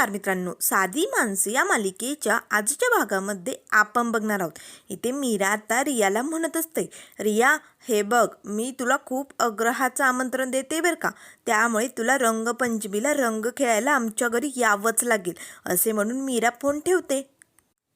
नमस्कार मित्रांनो साधी माणसं या मालिकेच्या आजच्या भागामध्ये आपण बघणार आहोत. इथे मीरा आता रियाला म्हणत असते रिया हे बघ मी तुला खूप अग्रहाचं आमंत्रण देते बरं का. त्यामुळे तुला रंगपंचमीला रंग खेळायला आमच्या घरी यावंच लागेल असे म्हणून मीरा फोन ठेवते.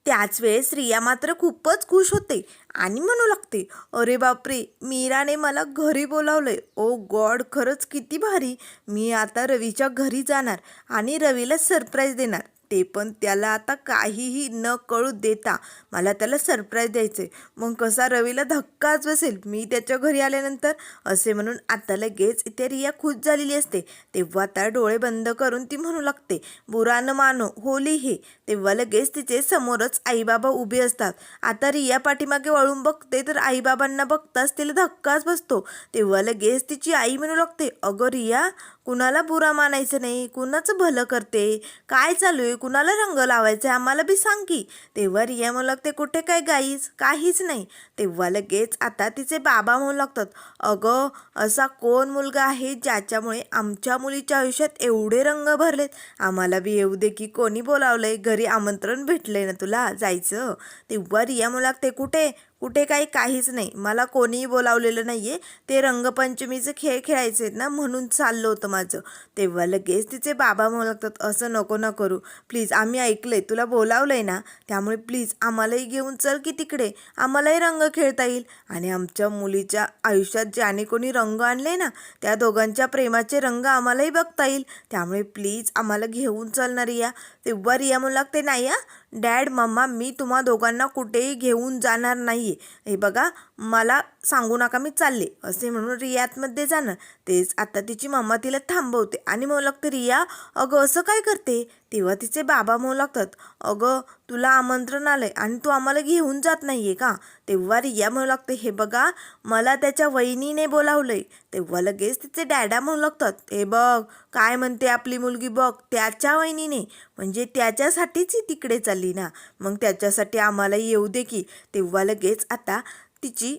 त्याच वेळेस रिया मात्र खूपच खुश होते आणि म्हणू लागते अरे बापरे मीराने मला घरी बोलावलंय. ओ गॉड खरंच किती भारी. मी आता रवीच्या घरी जाणार आणि रवीला सरप्राईज देणार. ते पण त्याला आता काहीही न कळू देता मला त्याला सरप्राईज द्यायचे मग कसा रवीला धक्काच बसेल? मी त्याच्या घरी आल्यानंतर असे म्हणून आता लगेच इथे रिया खुश झालेली असते. तेव्हा त्या डोळे बंद करून ती म्हणू लागते बुरा न मानो होली हे. तेव्हा लगेच तिचे समोरच आईबाबा उभे असतात. आता रिया पाठीमागे वळून बघते तर आईबाबांना बघताच तिला धक्काच बसतो. तेव्हा लगेच तिची आई म्हणू लागते अगं रिया कुणाला बुरा मानायचं नाही कुणाचं भलं करते काय चालू आहे कुणाला रंग लावायचा आहे आम्हाला बी सांग की. तेव्हा रिया म्हणू लागते कुठे काय गाईस? काहीच नाही. तेव्हा लगेच आता तिचे बाबा म्हणू लागतात अगं असा कोण मुलगा आहे ज्याच्यामुळे आमच्या मुलीच्या आयुष्यात एवढे रंग भरलेत? आम्हाला बी येऊ दे की कोणी बोलावलंय घरी आमंत्रण भेटलंय ना तुला जायचं. तेव्हा रिया म्हणू लागते कुठे? कुठे काही काहीच नाही. मला कोणीही बोलावलेलं नाही आहे ते रंगपंचमीचे खेळ खेळायचे आहेत ना म्हणून चाललं होतं माझं. तेव्हा लगेच तिचे बाबा म्हणू लागतात असं नको ना करू. प्लीज आम्ही ऐकलं आहे तुला बोलावलं आहे ना. त्यामुळे प्लीज आम्हालाही घेऊन चल की तिकडे. आम्हालाही रंग खेळता येईल. आणि आमच्या मुलीच्या आयुष्यात ज्याने कोणी रंग आणले ना त्या दोघांच्या प्रेमाचे रंग आम्हालाही बघता येईल. त्यामुळे प्लीज आम्हाला घेऊन चलणार रिया तेव्हा रिया म्हणू लागते नाही हा? डॅड मम्मा मी तुम्हा दोघांना कुठेही घेऊन जाणार नाही. आहे हे बघा मला सांगू नका मी चालले. असे म्हणून रियातमध्ये जाणं. तेच आता तिची मम्मा तिला थांबवते. आणि म्हणू लागतं रिया अगं असं काय करते? तेव्हा तिचे बाबा म्हणू लागतात अगं तुला आमंत्रण आलंय आणि तू आम्हाला घेऊन जात नाही आहे का? तेव्हा रिया म्हणू लागते हे बघा मला त्याच्या वहिनीने बोलावलंय. तेव्हा लगेच तिचे डॅडा म्हणू लागतात हे बघ काय म्हणते आपली मुलगी बघ त्याच्या वहिनीने. म्हणजे त्याच्यासाठीच ही तिकडे चालली ना. मग त्याच्यासाठी आम्हाला येऊ दे की. तेव्हा लगेच आता तिची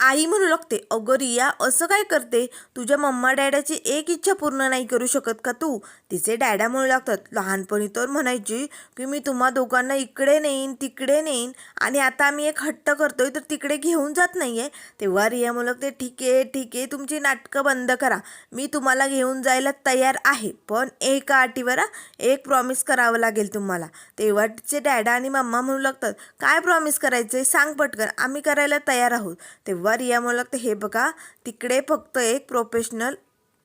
आई म्हणू लागते अगं रिया असं काय करते? तुझ्या मम्मा डॅडाची एक इच्छा पूर्ण नाही करू शकत का तू? तिचे डॅडा म्हणू लागतात लहानपणी तर म्हणायची की मी तुम्हा दोघांना इकडे नेईन तिकडे नेईन आणि आता आम्ही एक हट्ट करतोय तर तिकडे घेऊन जात नाही आहे तेव्हा रिया म्हणू लागते ठीक आहे ठीक आहे तुमची नाटकं बंद करा. मी तुम्हाला घेऊन जायला तयार आहे पण एका अटीवर एक प्रॉमिस करावं लागेल तुम्हाला. तेव्हा तिचे डॅडा आणि मम्मा म्हणू लागतात काय प्रॉमिस करायचं सांग पटकन आम्ही करायला तयार आहोत. तेव्हा रिया म्हणू लागते हे बघा तिकडे फक्त एक प्रोफेशनल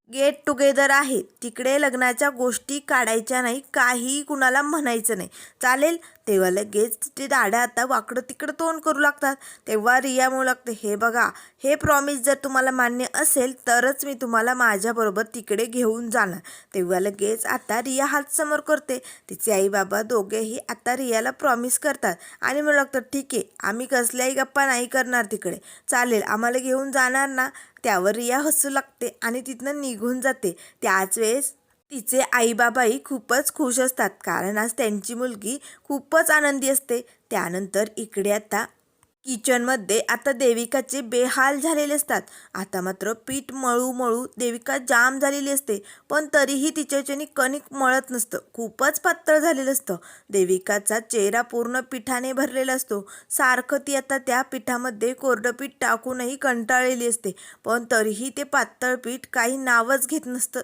गेट टुगेदर आहे. तिकडे लग्नाच्या गोष्टी काढायच्या नाही काही कुणाला म्हणायचं नाही. चालेल तेव्हा लगेच ते दाड्या आता वाकडं तिकडं तोंड करू लागतात. तेव्हा रिया म्हणू लागते हे बघा हे प्रॉमिस जर तुम्हाला मान्य असेल तरच मी तुम्हाला माझ्याबरोबर तिकडे घेऊन जाणार. तेव्हा लगेच आता रिया हात समोर करते. तिचे आई बाबा दोघेही आता रियाला प्रॉमिस करतात आणि म्हणू लागतात ठीक आहे आम्ही कसल्याही गप्पा नाही करणार तिकडे. चालेल आम्हाला घेऊन जाणार ना. त्यावर रिया हसू लागते आणि तिथनं निघून जाते. त्याच वेळेस तिचे आईबाबाही खूपच खुश असतात कारण आज त्यांची मुलगी खूपच आनंदी असते. त्यानंतर इकडे आता किचनमध्ये आता देविकाचे बेहाल झालेले असतात. आता मात्र पीठ मळू मळू देविका जाम झालेली असते पण तरीही तिच्याच्यानी कणिक मळत नसतं. खूपच पातळ झालेलं असतं. देविकाचा चेहरा पूर्ण पिठाने भरलेला असतो. सारखं ती आता त्या पिठामध्ये कोरडं पीठ टाकूनही कंटाळलेली असते पण तरीही ते पातळ पीठ काही नावच घेत नसतं.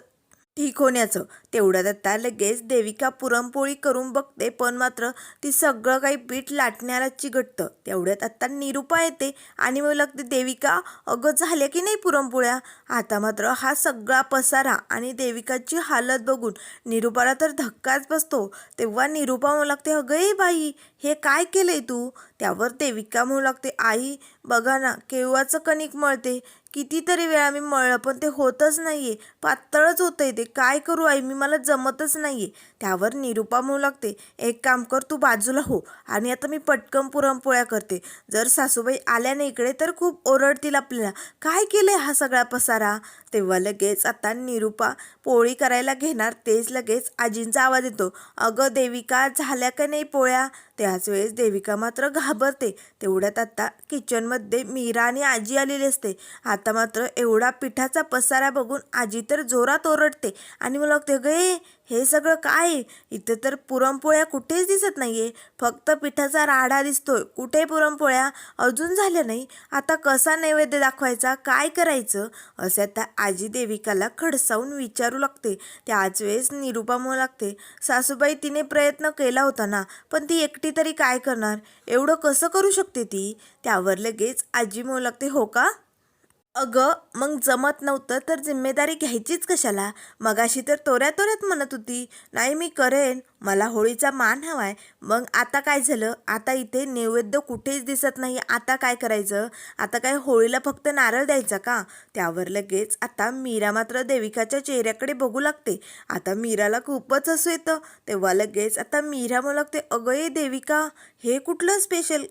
ठीक होण्याचं. तेवढ्यात आता लगेच देविका पुरणपोळी करून बघते पण मात्र ती सगळं काही पीठ लाटण्याला चिघटतं. तेवढ्यात आता निरुपा येते आणि मग लागते देविका अगं झाल्या की नाही पुरणपोळ्या? आता मात्र हा सगळा पसारा आणि देविकाची हालत बघून निरुपाला तर धक्काच बसतो. तेव्हा निरुपा मला लागते अगं बाई हे काय केलंय तू? त्यावर देविका म्हणू लागते. आई बघा ना केव्हाचं कणिक मळते? कितीतरी वेळा मी मळलं पण ते होतच नाही आहे पातळच होतंय ते. काय करू आई? मी मला जमतच नाही आहे त्यावर निरुपा म्हणू लागते एक काम कर तू बाजूला हो आणि आता मी पटकन पुरणपोळ्या करते. जर सासूबाई आल्या नाही इकडे तर खूप ओरडतील आपल्याला. काय केलंय हा सगळा पसारा? तेव्हा लगेच आता निरुपा पोळी करायला घेणार तेच लगेच आजींचा आवाज येतो. अगं देविका झाल्या का नाही पोळ्या? त्याच वेळेस देविका मात्र घाबरते. तेवढ्यात आता किचनमध्ये मीरा आणि आजी आलेली असते. आता मात्र एवढा पिठाचा पसारा बघून आजी तर जोरात ओरडते आणि मला लागते गे हे सगळं काय? आहे इथं तर पुरणपोळ्या कुठेच दिसत नाहीये. फक्त पिठाचा राडा दिसतोय. कुठे पुरणपोळ्या? अजून झाल्या नाही. आता कसा नैवेद्य दाखवायचा? काय करायचं? असं आता आजी देविकाला खडसावून विचारू लागते. त्याच वेळेस निरूपा म्हणू लागते सासूबाई तिने प्रयत्न केला होता ना पण ती एकटी तरी काय करणार? एवढं कसं करू शकते ती? त्यावर लगेच आजी म्हणू लागते हो का? अगं मग जमत नव्हतं तर जिम्मेदारी घ्यायचीच कशाला? मगाशी तर तोऱ्या तोऱ्यात म्हणत होती नाही मी करेन. मला होळीचा मान हवाय. मग आता काय झालं? आता इथे नैवेद्य कुठेच दिसत नाही. आता काय करायचं? आता काय होळीला फक्त नारळ द्यायचा का त्यावर लगेच आता मीरा मात्र देविकाच्या चेहऱ्याकडे बघू लागते. आता मीराला खूपच असू येतं. तेव्हा लगेच आता मीरा म्हणू लागते अगं ये देविका हे कुठलं स्पेशल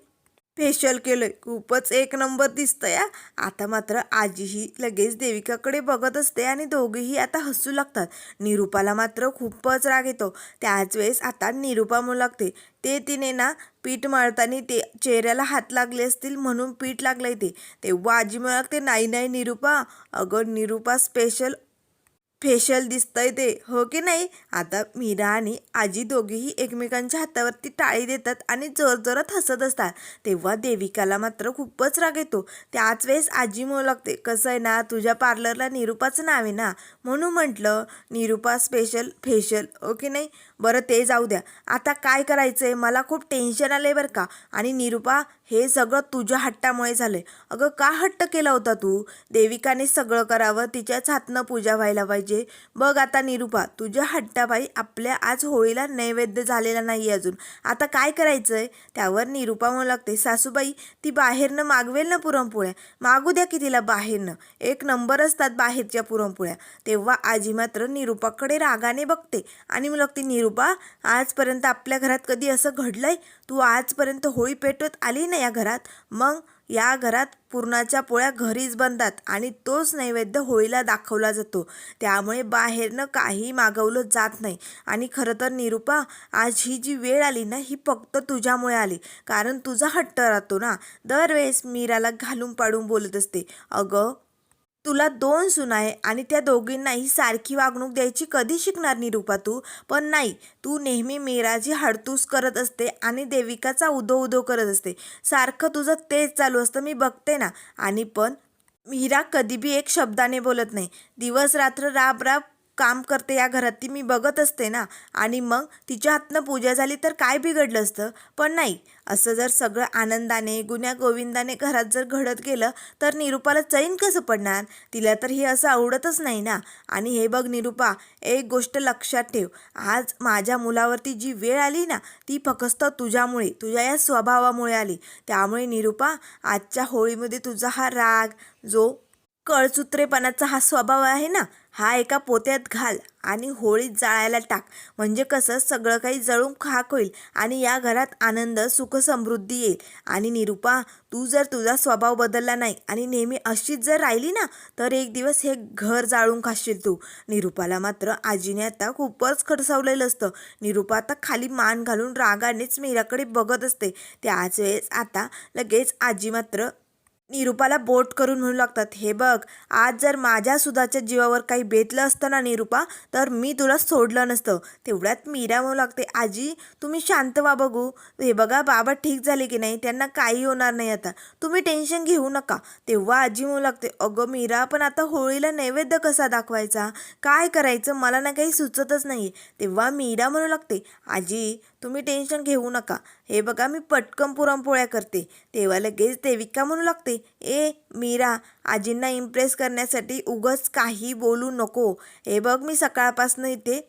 फेशियल केलंय. खूपच एक नंबर दिसतंय या आता मात्र आजीही लगेच देविकाकडे बघत असते आणि दोघेही आता हसू लागतात. निरूपाला मात्र खूपच राग येतो. त्याच वेळेस आता निरूपा म्हणू लागते. ते तिने ना पीठ मळताना ते चेहऱ्याला हात लागले असतील म्हणून पीठ लागलंय ते. तेव्हा आजी म्हणू लागते नाही नाही निरूपा. अगं निरूपा स्पेशल फेशियल दिसतंय ते. हो की नाही? आता मीरा आणि आजी दोघीही एकमेकांच्या हातावरती टाळी देतात आणि जोरजोरात हसत असतात. तेव्हा देविकाला मात्र खूपच राग येतो. त्याच वेळेस आजी म्हणू लागते कसं आहे ना तुझ्या पार्लरला निरूपाचं नाव आहे ना? म्हणून म्हटलं निरूपा स्पेशल फेशियल हो की नाही? बरं ते जाऊ द्या. आता काय करायचं आहे मला खूप टेन्शन आलं आहे बरं का. आणि निरूपा हे सगळं तुझ्या हट्टामुळे झालं आहे अगं का हट्ट केला होता तू? देविकाने सगळं करावं तिच्याच हातनं पूजा व्हायला पाहिजे. बघ आता निरूपा तुझ्या हट्टाबाई आपल्या आज होळीला नैवेद्य झालेला नाही अजून. आता काय करायचं आहे त्यावर निरूपा म्हणू लागते सासूबाई ती बाहेरनं मागवेल ना पुरणपोळ्या? मागू द्या की तिला बाहेरनं? एक नंबर असतात बाहेरच्या पुरणपोळ्या. तेव्हा आजी मात्र निरूपाकडे रागाने बघते आणि मग लागते निरूपा आजपर्यंत आपल्या घरात कधी असं घडलं आहे तू आजपर्यंत होळी पेटवत आली ना या घरात? मग या घरात पुरणाच्या पोळ्या घरीच बनतात आणि तोच नैवेद्य होळीला दाखवला जातो. त्यामुळे बाहेरनं काही मागवलं जात नाही. आणि खरं तर निरूपा आज ही जी वेळ आली ना ही फक्त तुझ्यामुळे आली. कारण तुझा हट्ट राहतो ना. दरवेळेस मीराला घालून पाडून बोलत असते. अगं तुला दोन सुना आहे आणि त्या दोघींनाही सारखी वागणूक द्यायची कधी शिकणार निरूपा तू? पण नाही तू नेहमी मेराजी हडतूस करत असते आणि देविकाचा उदो उदो करत असते. सारखं तुझं तेच चालू असतं मी बघते ना. आणि पण मीरा कधी बी एक शब्दाने बोलत नाही. दिवस रात्र राब राब काम करते या घरात ती मी बघत असते ना. आणि मग तिच्या हातनं पूजा झाली तर काय बिघडलं असतं? पण नाही. असं जर सगळं आनंदाने गुन्ह्या गोविंदाने घरात जर घडत गेलं तर निरूपाला चैन कसं पडणार? तिला तर हे असं आवडतच नाही ना. आणि हे बघ निरूपा एक गोष्ट लक्षात ठेव. आज माझ्या मुलावरती जी वेळ आली ना ती फक्त तुझ्यामुळे तुझ्या या स्वभावामुळे आली. त्यामुळे निरूपा आजच्या होळीमध्ये तुझा हा राग जो कळचुत्रेपणाचा हा स्वभाव आहे ना हा एका पोत्यात घाल आणि होळीत जाळायला टाक. म्हणजे कसं सगळं काही जळून खाक होईल आणि या घरात आनंद सुख समृद्धी येईल. आणि निरूपा तू जर तुझा स्वभाव बदलला नाही आणि नेहमी अशीच जर राहिली ना तर एक दिवस हे घर जाळून खाशील तू. निरूपाला मात्र आजीने आता खूपच खडसावलेलं असतं. निरूपा आता खाली मान घालून रागानेच मीराकडे बघत असते. त्याच वेळेस आता लगेच आजी मात्र निरूपाला बोट करून म्हणू लागतात हे बघ आज जर माझ्या सुधाच्या जीवावर काही बेतलं असतं ना निरूपा तर मी तुला सोडलं नसतं. तेवढ्यात मीरा म्हणू लागते आजी तुम्ही शांत वा बघू. हे बघा बाबा ठीक झाले की नाही? त्यांना काही होणार नाही आता. तुम्ही टेन्शन घेऊ नका. तेव्हा आजी म्हणू लागते अगं मीरा पण आता होळीला नैवेद्य कसा दाखवायचा? काय करायचं? मला ना काही सुचतच नाही तेव्हा मीरा म्हणू लागते आजी तुम्ही टेन्शन घेऊ नका. हे बघा मी पटकन पुरणपोळ्या करते. तेव्हा लगेच देविका म्हणू लागते ए मीरा आजींना इम्प्रेस करण्यासाठी उगच काही बोलू नको. हे बघ मी सकाळपासून इथे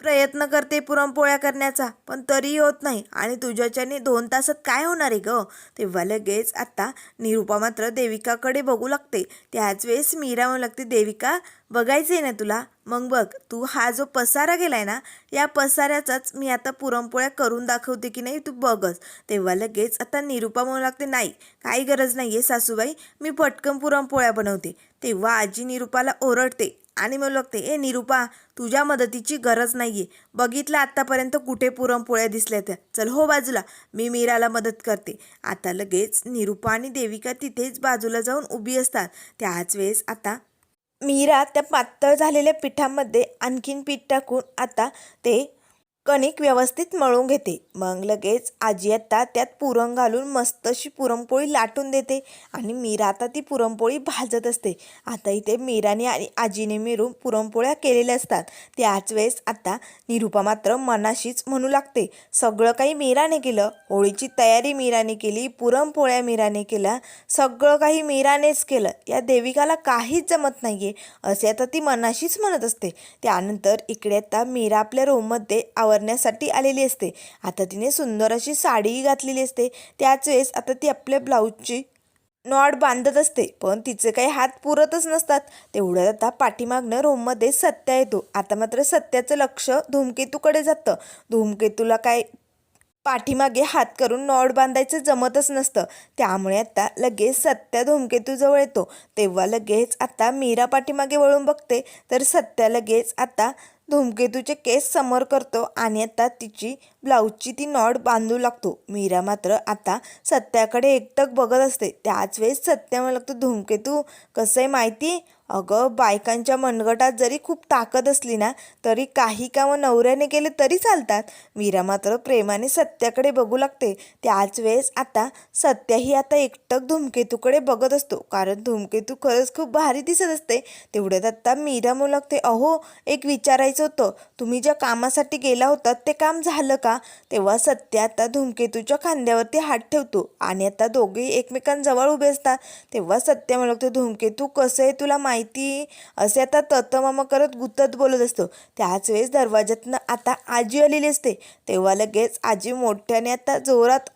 प्रयत्न करते पुरणपोळ्या करण्याचा पण तरी होत नाही आणि तुझ्याच्याने दोन तासात काय होणार आहे ग? तेव्हा लगेच आता निरूपा मात्र देविकाकडे बघू लागते. त्याच वेळेस मीरा म्हणू लागते देविका बघायचं आहे ना तुला? मग बघ तू हा जो पसारा गेलाय ना या पसाऱ्याचाच मी आता पुरणपोळ्या करून दाखवते की नाही तू बघच. तेव्हा लगेच आता निरूपा म्हणू लागते नाही काही गरज नाही आहे सासूबाई मी पटकन पुरणपोळ्या बनवते. तेव्हा आजी निरूपाला ओरडते आणि म्हणू लागते ए निरूपा तुझ्या मदतीची गरज नाही आहे बघितलं आत्तापर्यंत कुठे पुरणपोळ्या दिसल्या त्या. चल हो बाजूला मी मीराला मदत करते. आता लगेच निरूपा आणि देविका तिथेच बाजूला जाऊन उभी असतात. त्याच वेळेस आता मीरा त्या पातळ झालेल्या पिठामध्ये आणखीन पीठ टाकून आता ते कणिक व्यवस्थित मळून घेते. मग लगेच आजी आत्ता त्यात पुरण घालून मस्त अशी पुरणपोळी लाटून देते आणि मीरा आता ती पुरणपोळी भाजत असते. आता इथे मीराने आणि आजीने मिळून पुरणपोळ्या केलेल्या असतात. त्याच वेळेस आता निरूपा मात्र मनाशीच म्हणू लागते. सगळं काही मीराने केलं. होळीची तयारी मीराने केली पुरणपोळ्या मीराने केल्या सगळं काही मीरानेच केलं. या देविकाला काहीच जमत नाही आहे असे आता ती मनाशीच म्हणत असते. त्यानंतर इकडे आता मीरा आपल्या रूममध्ये आवरण्यासाठी आलेली असते. आता तिने सुंदर अशी साडीही घातलेली असते. त्याच वेळेस आता ती आपल्या ब्लाऊजची नॉट बांधत असते. पण तिचे काही हात पुरतच नसतात. तेवढ्यात आता पाठीमागनं रूममध्ये सत्या येतो. आता मात्र सत्याचं लक्ष धूमकेतूकडे जातं. धूमकेतूला काय पाठीमागे हात करून नॉड बांधायचं जमतच नसतं. त्यामुळे आता लगेच सत्या धूमकेतूजवळ येतो. तेव्हा लगेच आता मीरा पाठीमागे वळून बघते. तर सत्या लगेच आता धूमकेतूचे केस समोर करतो आणि आता तिची ब्लाऊजची ती नॉट बांधू लागतो. मीरा मात्र आता सत्याकडे एकटक बघत असते. त्याच वेळेस सत्या मला लागतो धूमकेतू कसं आहे माहिती? अगं बायकांच्या मनगटात जरी खूप ताकद असली ना तरी काही कामं नवऱ्याने केले तरी चालतात. मीरा मात्र प्रेमाने सत्याकडे बघू लागते. त्याच वेळेस आता सत्याही आता एकटक धूमकेतूकडे बघत असतो. कारण धूमकेतू खरंच खूप भारी दिसत असते. तेवढ्यात आता मीरा म्हणू लागते अहो एक विचारायचं होतं. तुम्ही ज्या कामासाठी गेला होता ते काम झालं का? तेव्हा सत्या आता धूमकेतूच्या खांद्यावरती हात ठेवतो आणि आता दोघे एकमेकांजवळ उभे असतात. तेव्हा सत्या म्हणू लागतो धूमकेतू कसं आहे तुला माहिती असे आता तत्तमामा करत गुतत बोलत असतो. त्याच वेळेस दरवाज्यातनं आता आजी आलेली असते. तेव्हा लगेच आजी मोठ्याने आता जोरात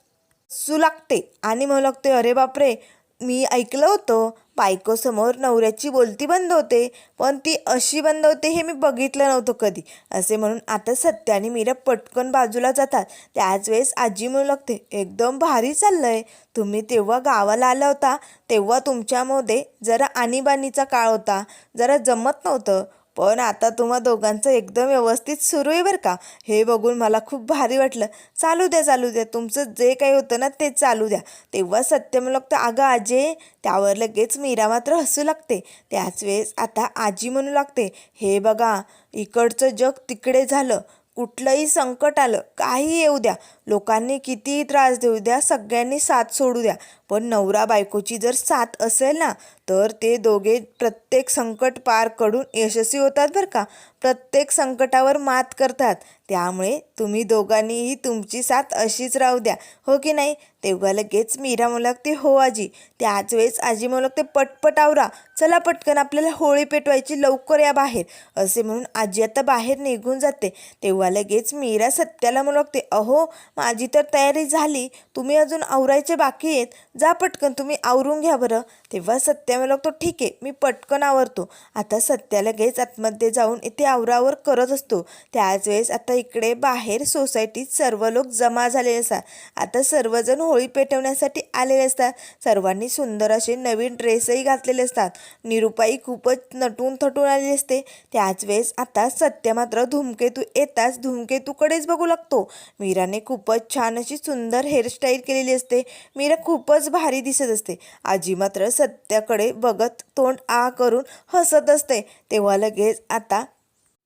सू लागते आणि म्हणू लागते अरे बापरे! मी ऐकलं होतं बायकोसमोर नवऱ्याची बोलती बंद होते पण ती अशी बंद होते हे मी बघितलं नव्हतं कधी. असे म्हणून आता सत्याने आणि मीरा पटकन बाजूला जातात. त्याच वेळेस आजी म्हणू लागते एकदम भारी चाललं आहे तुम्ही तेव्हा गावाला आला होता तेव्हा तुमच्यामध्ये जरा आणीबाणीचा काळ होता. जरा जमत नव्हतं. पण आता तुम्हा दोघांचं एकदम व्यवस्थित सुरू आहे बरं का. हे बघून मला खूप भारी वाटलं. चालू द्या चालू द्या. तुमचं जे काही होतं ना ते चालू द्या. तेव्हा सत्य म्हणू लागतं अगं आजे त्यावर लगेच मीरा मात्र हसू लागते. त्याच वेळेस आता आजी म्हणू लागते हे बघा इकडचं जग तिकडे झालं. कुठलंही संकट आलं काही येऊ द्या. लोकांनी कितीही त्रास देऊ द्या सगळ्यांनी साथ सोडू द्या. पण नवरा बायकोची जर साथ असेल ना तर ते दोघे प्रत्येक संकट पार करून यशस्वी होतात बरं का. प्रत्येक संकटावर मात करतात. त्यामुळे तुम्ही दोघांनीही तुमची साथ अशीच राहू द्या. हो की नाही? तेव्हा लगेच मीरा म्हणू लागते हो आजी. त्याच वेळेस आजी म्हणू लागते पटपट आवरा. चला पटकन आपल्याला होळी पेटवायची लवकर या बाहेर. असे म्हणून आजी आता बाहेर निघून जाते. तेव्हा लगेच मीरा सत्याला म्हणू लागते अहो माझी तर तयारी झाली. तुम्ही अजून आवरायचे बाकी आहेत. जा पटकन तुम्ही आवरून घ्या बरं. तेव्हा सत्या मला तो ठीक आहे मी पटकन आवरतो. आता सत्या लगेच आतमध्ये जाऊन इथे आवरावर करत असतो. त्याच वेळेस आता इकडे बाहेर सोसायटीत सर्व लोक जमा झालेले असतात. आता सर्वजण होळी पेटवण्यासाठी आलेले असतात. सर्वांनी सुंदर असे नवीन ड्रेसही घातलेले असतात. निरुपाई खूपच नटून थटून आलेली असते. त्याच वेळेस आता सत्य मात्र धूमकेतू येताच धूमकेतूकडेच बघू लागतो. मीराने खूप खूपच छान अशी सुंदर हेअरस्टाईल केलेली असते. मीरा खूपच भारी दिसत असते. आजी मात्र सत्याकडे बघत तोंड आ करून हसत असते. तेव्हा लगेच आता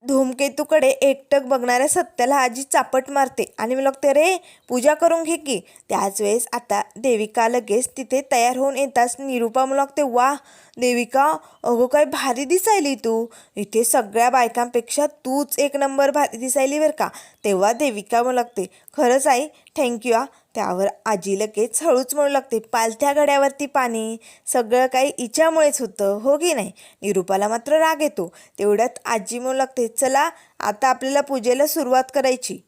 धूमकेतूकडे एकटक बघणाऱ्या सत्याला आजी चापट मारते आणि मी लागते रे पूजा करून घे की. त्याच वेळेस आता देविका लगेच तिथे तयार होऊन येताच निरूपा मला लागते वा देविका अगं काय भारी दिसायली तू. इथे सगळ्या बायकांपेक्षा तूच एक नंबर भारी दिसायली बरं का. तेव्हा देविका म्हणू लागते खरंच आई थँक्यू आ. त्यावर आजी लगेच हळूच म्हणू लागते पालथ्या घड्यावरती पाणी. सगळं काही इच्यामुळेच होतं हो की नाही निरूपाला मात्र राग येतो. तेवढ्यात आजी म्हणू लागते चला आता आपल्याला पूजेला सुरुवात करायची.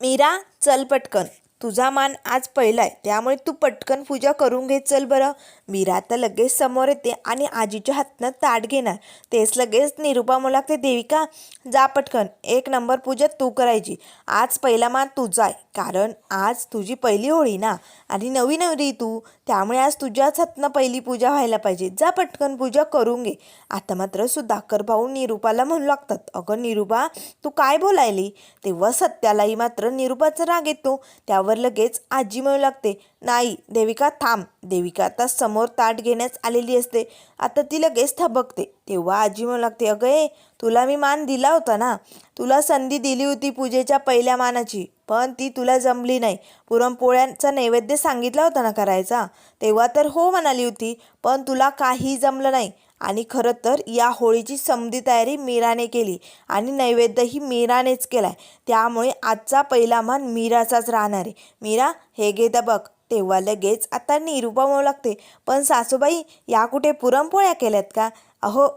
मीरा चल पटकन. तुझा मान आज पहिला आहे त्यामुळे तू पटकन पूजा करून घे चल बरं. मीरा आता लगेच समोर येते आणि आजीच्या हातनं ताट घेणार. तेच लगेच निरूपा मला लागते देविका जा पटकन. एक नंबर पूजा तू करायची. आज पहिला मान तुझा आहे कारण आज तुझी पहिली होळी ना. आणि नवी नवरी तू त्यामुळे आज तुझ्याच हातनं पहिली पूजा व्हायला पाहिजे. जा पटकन पूजा करून घे. आता मात्र सुधाकर भाऊ निरूपाला म्हणू लागतात अगं निरूपा तू काय बोलायली? तेव्हा सत्यालाही मात्र निरूपाचा राग येतो. त्यावर त्यावर लगेच आजी म्हणू लागते नाही देविका थांब. देविका आता समोर ताट घेण्यास आलेली असते. आता ती लगेच थबकते. तेव्हा आजी म्हणू लागते अगं ए तुला मी मान दिला होता ना? तुला संधी दिली होती पूजेच्या पहिल्या मानाची पण ती तुला जमली नाही. पुरणपोळ्यांचा नैवेद्य सांगितला होता ना करायचा? तेव्हा तर हो म्हणाली होती पण तुला काही जमलं नाही. आणि खरं तर या होळीची समधी तयारी मीराने केली आणि नैवेद्यही मीरानेच केलाय. त्यामुळे आजचा पहिला मान मीराचाच राहणार आहे. मीरा हे घे द बघ. तेव्हा लगेच आता निरूपा म्हणू लागते. पण सासूबाई या कुठे पुरणपोळ्या केल्यात का? अहो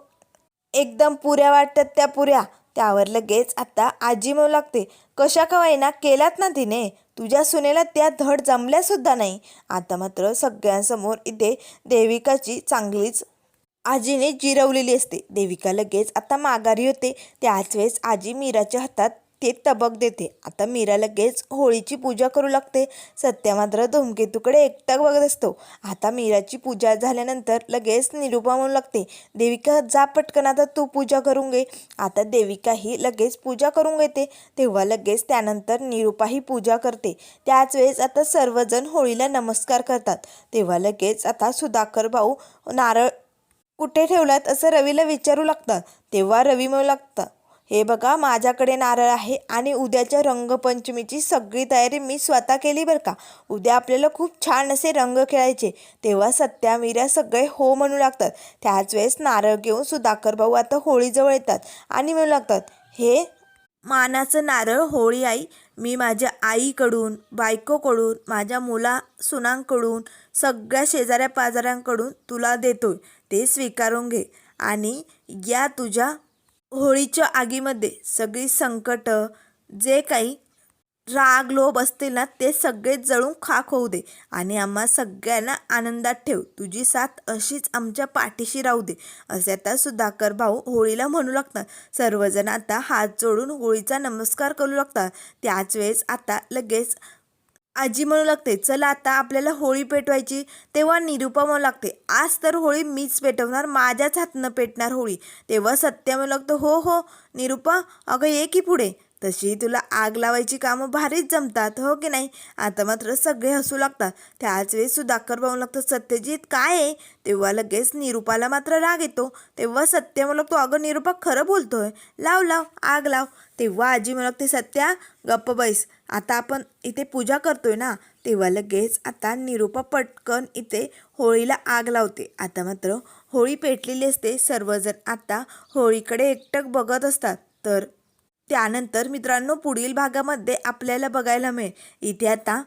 एकदम पुऱ्या वाटतात त्या पुऱ्या. त्यावर लगेच आता आजी म्हणू लागते कशा कवाईना केल्यात ना तिने. तुझ्या सुनेला त्या धड जमल्यासुद्धा नाही. आता मात्र सगळ्यांसमोर इथे देविकाची चांगलीच आजीने जिरवलेली असते. देविका लगेच आता माघारी होते. त्याच वेळेस आजी मीराच्या हातात ते तबक देते. आता मीरा लगेच होळीची पूजा करू लागते. सत्या मात्र धूमकेतूकडे एकटक बघत असतो. आता मीराची पूजा झाल्यानंतर लगेच निरूपा म्हणू लागते देविका जा पटकन आता तू पूजा करून घे. आता देविकाही लगेच पूजा करून घेते. तेव्हा लगेच त्यानंतर निरूपाही पूजा करते. त्याच वेळेस आता सर्वजण होळीला नमस्कार करतात. तेव्हा लगेच आता सुधाकर भाऊ नारळ कुठे ठेवलात असं रवीला विचारू लागतं. तेव्हा रवी म्हणू लागतं हे बघा माझ्याकडे नारळ आहे आणि उद्याच्या रंगपंचमीची सगळी तयारी मी स्वतः केली बरं का? उद्या आपल्याला खूप छान असे रंग खेळायचे. तेव्हा सत्या मीरा सगळे हो म्हणू लागतात. त्याच वेळेस नारळ घेऊन सुधाकर भाऊ आता होळीजवळ येतात आणि म्हणू लागतात हे मानाचं नारळ होळी आई मी माझ्या आईकडून बायकोकडून माझ्या मुला सुनांकडून सगळ्या शेजाऱ्या पाजाऱ्यांकडून तुला देतोय. ते स्वीकारून घे. आणि या तुझ्या होळीच्या आगीमध्ये सगळी संकट जे काही राग लोभ असतील ना ते सगळे जळून खाक होऊ दे. आणि आम्हा सगळ्यांना आनंदात ठेव. तुझी साथ अशीच आमच्या पाठीशी राहू दे. असे आता सुधाकर भाऊ होळीला म्हणू लागतात. सर्वजण आता हात जोडून होळीचा नमस्कार करू लागतात. त्याच वेळेस आता लगेच आजी म्हणू लागते चला आता आपल्याला होळी पेटवायची. तेव्हा निरुपा म्हणू लागते आज तर होळी मीच पेटवणार माझ्याच हातनं पेटणार होळी. तेव्हा सत्य म्हणू लागतं हो हो. निरुपा अगं ये की पुढे. तशी तुला आग लावायची कामं भारीच जमतात हो की नाही? आता मात्र सगळे हसू लागतात. त्याच वेळेस सुधाकर पाहू लागतं सत्यजित काय आहे? तेव्हा लगेच निरूपाला मात्र राग येतो. तेव्हा सत्य म्हणू लागतो अगं निरूपा खरं बोलतोय. लाव लाव आग लाव. तेव्हा आजी म्हणू लागते सत्या गप्प बैस. आता आपण इथे पूजा करतोय ना? तेव्हा लगेच आता निरूपा पटकन इथे होळीला आग लावते. आता मात्र होळी पेटलेली असते. सर्वजण आता होळीकडे एकटक बघत असतात. तर त्यानंतर मित्रांनो पुढील भागामध्ये आपल्याला बघायला मिळेल. इथे आता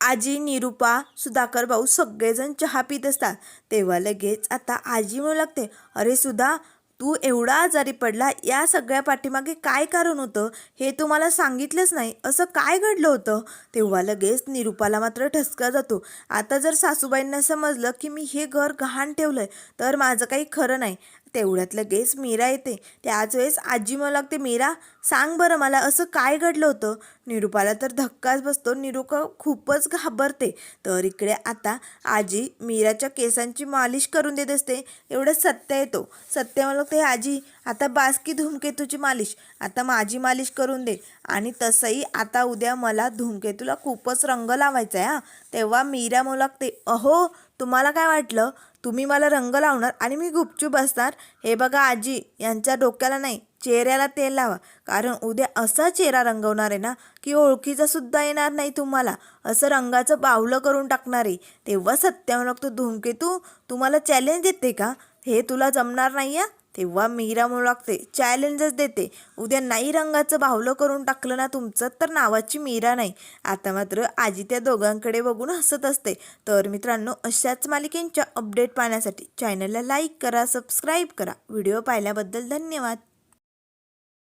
आजी निरूपा सुधाकर भाऊ सगळेजण चहा पित असतात. तेव्हा लगेच आता आजी म्हणू लागते अरे सुधा तू एवढा आजारी पडला या सगळ्या पाठीमागे काय कारण होतं? हे तू मला सांगितलंच नाही. असं काय घडलं होतं? तेव्हा लगेच निरूपाला मात्र ठसका जातो. आता जर सासूबाईंना समजलं की मी हे घर गहाण आहे तर माझं काही खरं नाही. तेवढ्यात लगेच मीरा येते. त्याच वेळेस आजी मला लागते मीरा सांग बरं मला असं काय घडलं होतं? निरूपाला तर धक्काच बसतो. निरूपा खूपच घाबरते. तर इकडे आता आजी मीराच्या केसांची मालिश करून देत असते. एवढं सत्य येतो. सत्य मला ते आजी आता बासकी धूमकेतूची मालिश. आता माझी मालिश करून दे. आणि तसंही आता उद्या मला धूमकेतूला खूपच रंग लावायचा आहे हा. तेव्हा मीरा म्हणू लागते अहो तुम्हाला काय वाटलं? तुम्ही मला रंग लावणार आणि मी गुपचूप असणार. हे बघा आजी यांच्या डोक्याला नाही चेहऱ्याला तेल लावा. कारण उद्या असा चेहरा रंगवणार आहे ना की ओळखीचा सुद्धा येणार नाही तुम्हाला. असं रंगाचं बावलं करून टाकणार आहे. तेव्हा सत्य तो धूमकेतू तुम्हाला चॅलेंज देते का? हे तुला जमणार नाही आहे तेव्हा मीरा म्हणू लागते चॅलेंजच देते. उद्या नाही रंगाचं बाहुलं करून टाकलं ना तुमचं तर नावाची मीरा नाही. आता मात्र आजी त्या दोघांकडे बघून हसत असते. तर मित्रांनो अशाच मालिकेंच्या अपडेट पाहण्यासाठी चॅनलला लाईक करा सबस्क्राईब करा. व्हिडिओ पाहिल्याबद्दल धन्यवाद.